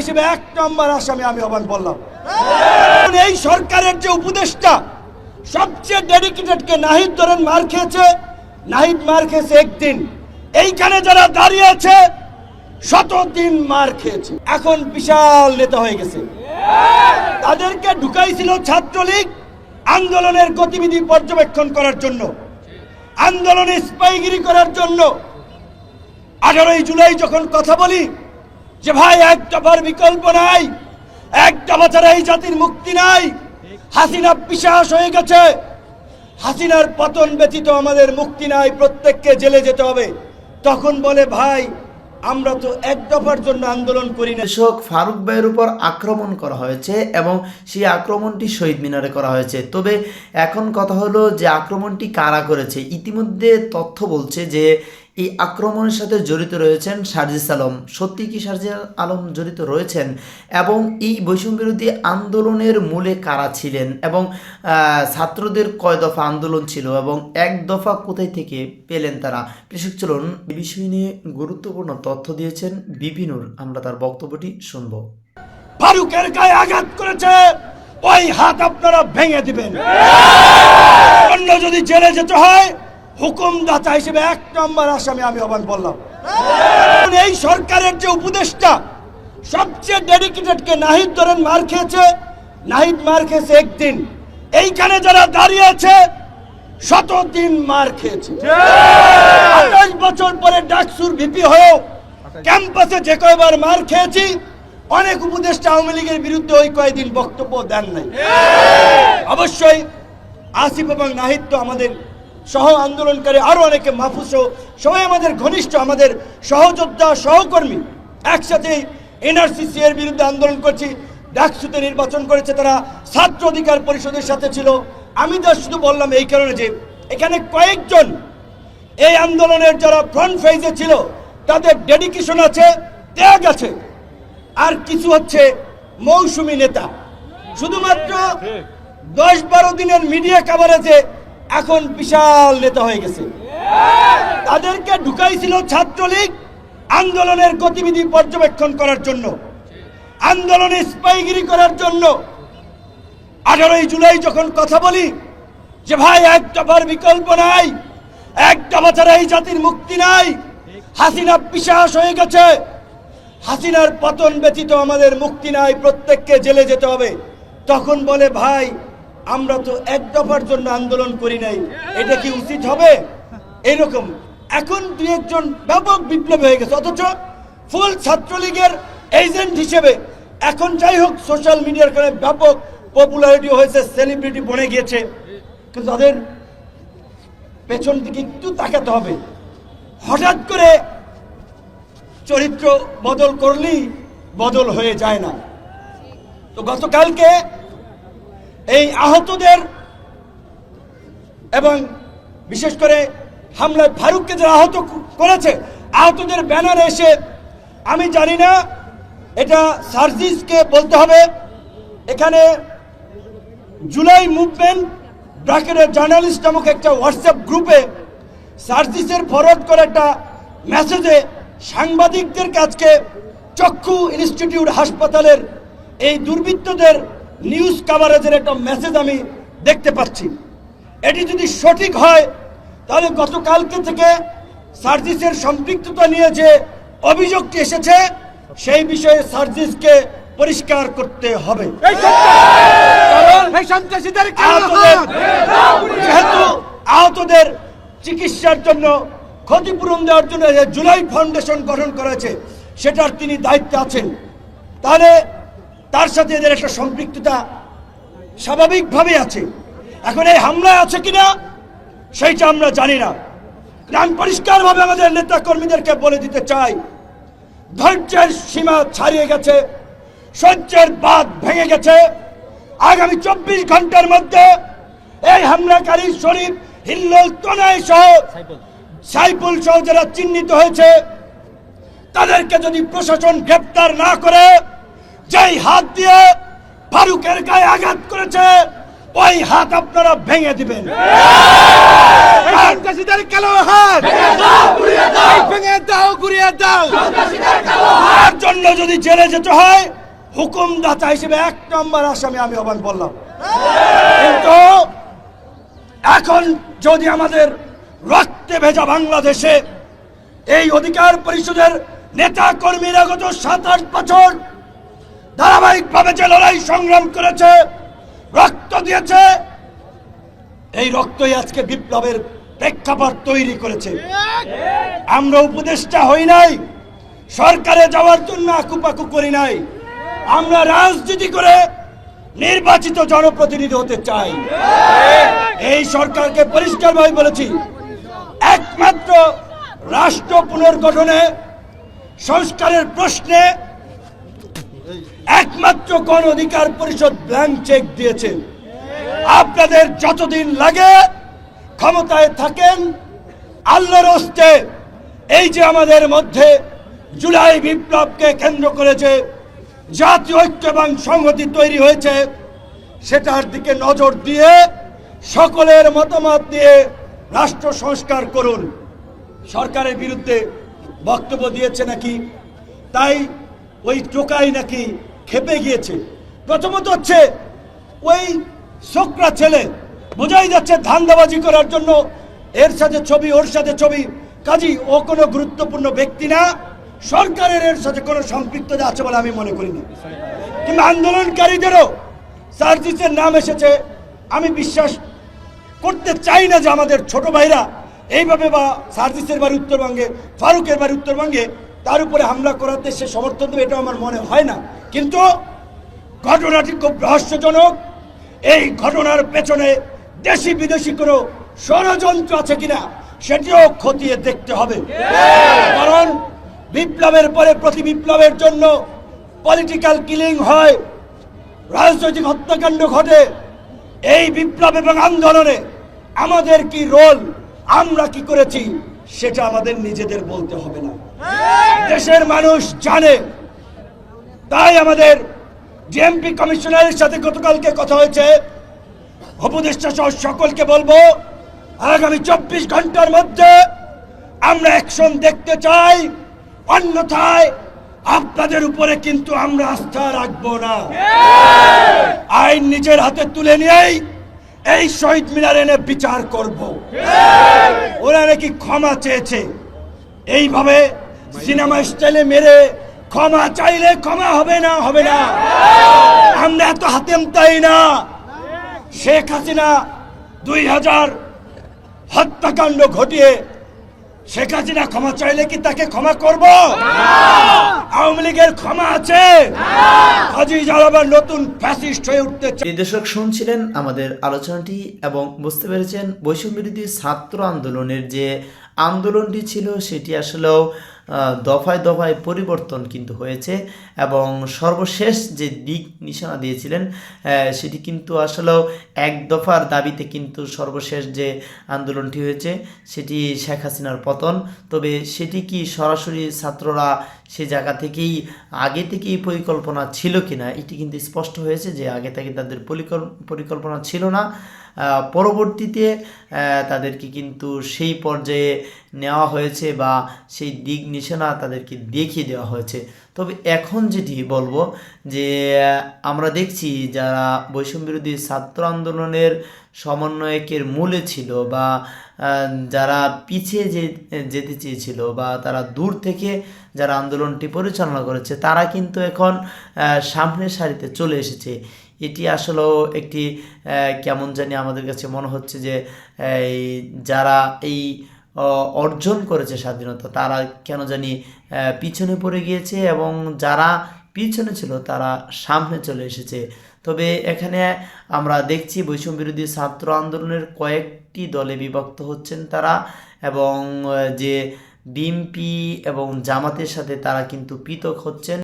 হিসেবে এক নম্বর আসামি আমি হবান বললাম। এই সরকারের যে উপদেষ্টা সবচেয়ে ডেডিকেটেড কে নাহিদ ধরেন মার খেয়েছে, নাহিদ মার খেয়েছে একদিন। এইখানে যারা দাঁড়িয়ে আছে, শতদিন মার খেয়েছে। এখন বিশাল নেতা হয়ে গেছে। তাদেরকে ঢুকাইছিল ছাত্রলীগ আন্দোলনের গতিবিধি পর্যবেক্ষণ করার জন্য। আন্দোলনে স্পাইগিরি করার জন্য। আঠারোই জুলাই যখন কথা বলি যে ভাই এক দফার বিকল্প নাই এক দফা ছাড়া এই জাতির মুক্তি নাই। হাসিনা পিসাস হয়ে গেছে। হাসিনার পতন ব্যতীত আমাদের মুক্তি নাই, প্রত্যেককে জেলে যেতে হবে। তখন বলে, ভাই, আমরা তো এক দফার জন্য আন্দোলন করি না। কৃষক ফারুক ভাইয়ের উপর আক্রমণ করা হয়েছে এবং সেই আক্রমণটি শহীদ মিনারে করা হয়েছে। তবে এখন কথা হলো যে আক্রমণটি কারা করেছে? ইতিমধ্যে তথ্য বলছে যে এই আক্রমণের সাথে জড়িত রয়েছেন সার্জিস আলম। সত্যি কি সার্জিস আলম জড়িত রয়েছেন? এবং এই বৈষম্য বিরোধী আন্দোলনের মূলে কারা ছিলেন? এবং ছাত্রদের কয় দফা আন্দোলন ছিল? এবং এক দফা কোথায় থেকে পেলেন তারা? কৃষক চলুন বিষয় নিয়ে গুরুত্বপূর্ণ তথ্য দিয়েছেন বিপিনুর আমরা তার বক্তব্যটি শুনব। ফারুকের গায়ে আঘাত করেছে ওই হাত আপনারা ভেঙে দিবেন। অন্য যদি জেলে যেতে হয় হুকুমদাতা হিসেবে এক নম্বর আসামি আমি হবান বললাম। এই সরকারের যে উপদেষ্টা সবচেয়ে ডেডিকেটেড কে নাহিদ ধরেন মার খেয়েছে নাহিদ মার খেয়েছে একদিন। এইখানে যারা দাঁড়িয়ে আছে শতদিন মার খেয়েছে। আঠাশ বছর পরে ডাকসুর ভিপি হয়েও ক্যাম্পাসে যে কয়বার মার খেয়েছি অনেক উপদেষ্টা আওয়ামী লীগের বিরুদ্ধে ওই কয়েকদিন বক্তব্য দেন নাই। অবশ্যই আসিফ এবং নাহিদ তো আমাদের সহ আন্দোলনকারী আরও অনেকে মাহফুজ সহ সবাই আমাদের ঘনিষ্ঠ আমাদের সহযোদ্ধা সহকর্মী। একসাথে এনআরসিসি এর বিরুদ্ধে আন্দোলন করছি ডাকসুতে নির্বাচন করেছে তারা ছাত্র অধিকার পরিষদের সাথে ছিল। আমি তো শুধু বললাম এই কারণে যে এখানে কয়েকজন এই আন্দোলনের যারা ফ্রন্ট ফেজে ছিল তাদের ডেডিকেশন আছে ত্যাগ আছে। আর কিছু হচ্ছে মৌসুমী নেতা। শুধুমাত্র দশ বারো দিনের মিডিয়া কাভারেজে এখন বিশাল নেতা হয়ে গেছে। তাদেরকে ঢুকাইছিল ছাত্রলীগ আন্দোলনের গতিবিধি পর্যবেক্ষণ করার জন্য। আন্দোলনে স্পাইগিরি করার জন্য। আঠারোই জুলাই যখন কথা বলি, যে ভাই, এক দফার বিকল্প নাই, এক দফা ছাড়া এই জাতির মুক্তি নাই। হাসিনা পিসাস হয়ে গেছে। হাসিনার পতন ব্যতীত আমাদের মুক্তি নাই, প্রত্যেককে জেলে যেতে হবে। তখন বলে, ভাই আমরা তো এক দফার জন্য আন্দোলন করি নাই। এটা কি উচিত হবে? এরকম। এখন দুই একজন ব্যাপক বিপ্লব হয়ে গেছে। অথচ ফুল ছাত্রলীগের এজেন্ট হিসেবে এখন যাই হোক সোশ্যাল মিডিয়ার কারণে ব্যাপক পপুলারিটি হয়েছে, সেলিব্রিটি বনে গিয়েছে। কিন্তু তাদের পেছন দিকে একটু তাকাতে হবে। হঠাৎ করে চরিত্র বদল করলেই বদল হয়ে যায় না। তো গতকালকে এই আহতদের এবং বিশেষ করে হামলায় ফারুককে যারা আহত করেছে, আহতদের ব্যানারে এসে আমি জানি না, এটা সার্জিসকে বলতে হবে। এখানে জুলাই মুভমেন্ট ব্রাকেটের জার্নালিস্ট নামক একটা হোয়াটসঅ্যাপ গ্রুপে সার্জিসের ফরওয়ার্ড করে একটা মেসেজে সাংবাদিকদের কাছকে চক্ষু ইনস্টিটিউট হাসপাতালের এই দুর্বৃত্তদের নিউজ কাভারেজের একটা মেসেজ আমি দেখতে পাচ্ছি। এটি যদি সঠিক হয় তাহলে গতকালকে থেকে সার্জিসের সম্পৃক্ততা নিয়ে যে অভিযোগটি এসেছে সেই বিষয়ে সার্জিসকে পরিষ্কার করতে হবে। যেহেতু আহতদের চিকিৎসার জন্য ক্ষতিপূরণ দেওয়ার জন্য যে জুলাই ফাউন্ডেশন গঠন করেছে সেটার তিনি দায়িত্বে আছেন। তাহলে তার সাথে এদের একটা সম্পৃক্ততা স্বাভাবিকভাবে আছে। এখন এই হামলায় আছে কিনা সেইটা আমরা জানি না। আমি পরিষ্কারভাবে আমাদের নেতা কর্মীদেরকে বলে দিতে চাই ধৈর্যের সীমা ছাড়িয়ে গেছে সহ্যের বাদ ভেঙে গেছে। আগামী চব্বিশ ঘণ্টার মধ্যে এই হামলাকারী শরীফ হিল্লোল তনয় সহ সাইফুল সহ যারা চিহ্নিত হয়েছে তাদেরকে যদি প্রশাসন গ্রেপ্তার না করে যেই হাত দিয়ে ফারুকের গায়ে আঘাত করেছে ওই হাত আপনারা ভেঙে দিবেন। সন্ত্রাসীদের কালো হাত। ভেঙে দাও গুড়িয়ে দাও। তার জন্য যদি জেলে যেতে হয় হুকুমদাতা হিসেবে এক নম্বর আসামি আমি অবাক বললাম। কিন্তু এখন যদি আমাদের রক্তে ভেজা বাংলাদেশে এই অধিকার পরিষদের নেতা কর্মীরা গত সাত আট বছর ধারাবাহিকভাবে যে লড়াই সংগ্রাম করেছে, রক্ত দিয়েছে, এই রক্তই আজকে বিপ্লবের প্রেক্ষাপট তৈরি করেছে। আমরা উপদেষ্টা হই নাই, সরকারে যাওয়ার জন্য আকুপাকু করি নাই, আমরা রাজনীতি করে নির্বাচিত জনপ্রতিনিধি হতে চাই। এই সরকারকে পরিষ্কারভাবে বলেছি, একমাত্র রাষ্ট্র পুনর্গঠনে, সংস্কারের প্রশ্নে একমাত্র গণ অধিকার পরিষদ ব্ল্যাঙ্ক চেক দিয়েছে। আপনাদের যতদিন লাগে ক্ষমতায় থাকেন, আল্লাহর হস্তে এই যে আমাদের মধ্যে জুলাই বিপ্লবকে কেন্দ্র করেছে, জাতীয় ঐক্য এবং সংহতি তৈরি হয়েছে, সেটার দিকে নজর দিয়ে সকলের মতামত দিয়ে রাষ্ট্র সংস্কার করুন। সরকারের বিরুদ্ধে বক্তব্য দিয়েছে নাকি? তাই ওই টোকাই নাকি খেপে গিয়েছে। প্রথমত হচ্ছে, ওই শোকরা ছেলে বোঝাই যাচ্ছে ধান্দাবাজি করার জন্য। এর সাথে ছবি, ওর সাথে ছবি। কাজী, ও কোনো গুরুত্বপূর্ণ ব্যক্তি না। সরকারের এর সাথে কোনো সম্পৃক্ততা আছে বলে আমি মনে করি না। কিংবা আন্দোলনকারীদেরও সার্জিসের নাম এসেছে। আমি বিশ্বাস করতে চাই না যে আমাদের ছোট ভাইরা এইভাবে বা সার্জিসের বাড়ি, উত্তরবঙ্গে, ফারুকের বাড়ি, উত্তরবঙ্গে তার উপরে হামলা করাতে সে সমর্থন দেবে এটা আমার মনে হয় না। কিন্তু ঘটনাটি খুব রহস্যজনক। এই ঘটনার পেছনে দেশি বিদেশি কোনো ষড়যন্ত্র আছে কিনা সেটিও খতিয়ে দেখতে হবে। কারণ বিপ্লবের পরে প্রতি বিপ্লবের জন্য পলিটিক্যাল কিলিং হয় রাজনৈতিক হত্যাকাণ্ড ঘটে। এই বিপ্লব এবং আন্দোলনে আমাদের কি রোল আমরা কি করেছি সেটা আমাদের নিজেদের বলতে হবে না। দেশের মানুষ জানে তাই আমাদের ডিএমপি কমিশনারের সাথে গতকালকে কথা হয়েছে। উপদেষ্টা সহ সকলকে বলব, আগামী চব্বিশ ঘণ্টার মধ্যে আমরা অ্যাকশন দেখতে চাই। অন্যথায় আপনাদের উপরে কিন্তু আমরা আস্থা রাখব না। আইন নিজের হাতে তুলে নিয়েই এই শহীদ মিনার এনে বিচার করব। ওরা নাকি ক্ষমা চেয়েছে। এইভাবে সিনেমা স্টাইলে মেরে ক্ষমা চাইলে ক্ষমা হবে না হবে না। আমরা এত হাতেম তাই না? শেখ হাসিনা দুই হাজার হত্যাকাণ্ড ঘটিয়ে শেখ হাসিনা ক্ষমা চাইলে কি তাকে ক্ষমা করব? আওয়ামী লীগের ক্ষমা আছে। নতুন হয়ে উঠতে দর্শক শুনছিলেন আমাদের আলোচনাটি এবং বুঝতে পেরেছেন বৈষম্যবিরোধী ছাত্র আন্দোলনের যে আন্দোলনটি ছিল, সেটি আসলেও দফায় দফায় পরিবর্তন কিন্তু হয়েছে এবং সর্বশেষ যে দিক নিশানা দিয়েছিলেন সেটি কিন্তু আসলেও এক দফার দাবিতে কিন্তু সর্বশেষ যে আন্দোলনটি হয়েছে, সেটি শেখ হাসিনার পতন। তবে সেটি কি সরাসরি ছাত্ররা সে জায়গা থেকেই, আগে থেকেই পরিকল্পনা ছিল কি না এটি কিন্তু স্পষ্ট হয়েছে যে আগে থেকে তাদের পরিকল্পনা ছিল না। পরবর্তীতে তাদেরকে কিন্তু সেই পর্যায়ে নেওয়া হয়েছে বা সেই দিক নিশানা তাদেরকে দেখিয়ে দেওয়া হয়েছে। তবে এখন যেটি বলব যে, আমরা দেখছি যারা বৈষম্য বিরোধী ছাত্র আন্দোলনের সমন্বয়কের মূলে ছিল বা যারা পিছিয়ে যে, যেতে চেয়েছিল বা তারা দূর থেকে যারা আন্দোলনটি পরিচালনা করেছে, তারা কিন্তু এখন সামনের সারিতে চলে এসেছে। এটি আসলেও একটি কেমন জানি আমাদের কাছে মনে হচ্ছে যে, এই যারা এই অর্জন করেছে স্বাধীনতা। তারা কেন জানি পিছনে পড়ে গিয়েছে এবং যারা পিছনে ছিল, তারা সামনে চলে এসেছে। তবে এখানে আমরা দেখছি বৈষম্য বিরোধী ছাত্র আন্দোলনের কয়েকটি দলে বিভক্ত হচ্ছেন তারা এবং যে বিএমপি এবং জামাতের সাথে তারা কিন্তু পৃথক হচ্ছেন।